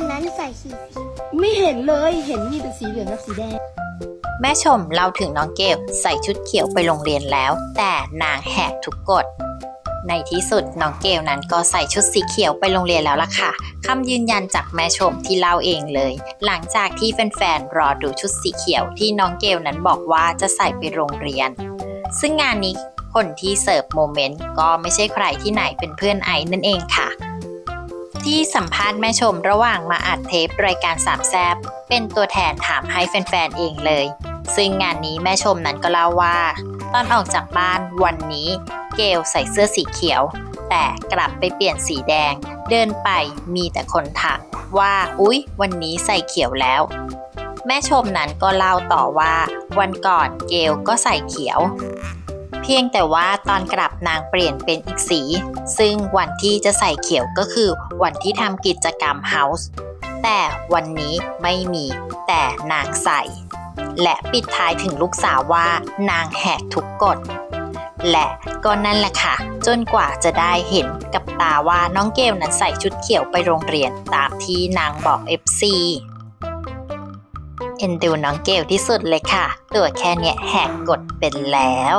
วันนั้นใส่สีสีไม่เห็นเลยเห็นมีแต่สีเหลืองกับสีแดง แม่ชมเล่าถึงน้องเกลใส่ชุดเขียวไปโรงเรียนแล้ว แต่นางแหกทุกกฎในที่สุดน้องเกลนั้นก็ใส่ชุดสีเขียวไปโรงเรียนแล้วล่ะค่ะคำยืนยันจากแม่ชมที่เล่าเองเลย หลังจากที่แฟนๆรอดูชุดสีเขียวที่น้องเกลนั้นบอกว่าจะใส่ไปโรงเรียน ซึ่งงานนี้คนที่เสิร์ฟโมเมนต์ก็ไม่ใช่ใครที่ไหนเป็นเพื่อนไอซ์นั่นเองค่ะ ที่สัมภาษณ์แม่ชมระหว่างมาอัดเทปรายการสามแซบเป็นตัวแทนถามให้แฟนๆเองเลย ซึ่งงานนี้แม่ชมนั้นก็เล่าว่า ตอนออกจากบ้านวันนี้เกลใส่เสื้อสีเขียว แต่กลับไปเปลี่ยนสีแดง เดินไปมีแต่คนทักว่าอุ๊ย วันนี้ใส่เขียวแล้ว แม่ชมนั้นก็เล่าต่อว่า วันก่อนเกลก็ใส่เขียว พียงแต่ว่าตอนกลับนางเปลี่ยนเป็นอีกสี ซึ่งวันที่จะใส่เขียวก็คือวันที่ทำกิจกรรมเฮาส์แต่วันนี้ไม่มีแต่นางใส่ และปิดท้ายถึงลูกสาวว่านางแหกทุกกฎและก็นั่นแหละค่ะ จนกว่าจะได้เห็นกับตาว่าน้องเกลนั้นใส่ชุดเขียวไปโรงเรียนตามที่นางบอก FC เอ็นดูน้องเกลที่สุดเลยค่ะ ตัวแค่เนี้ยแหกกฎเป็นแล้ว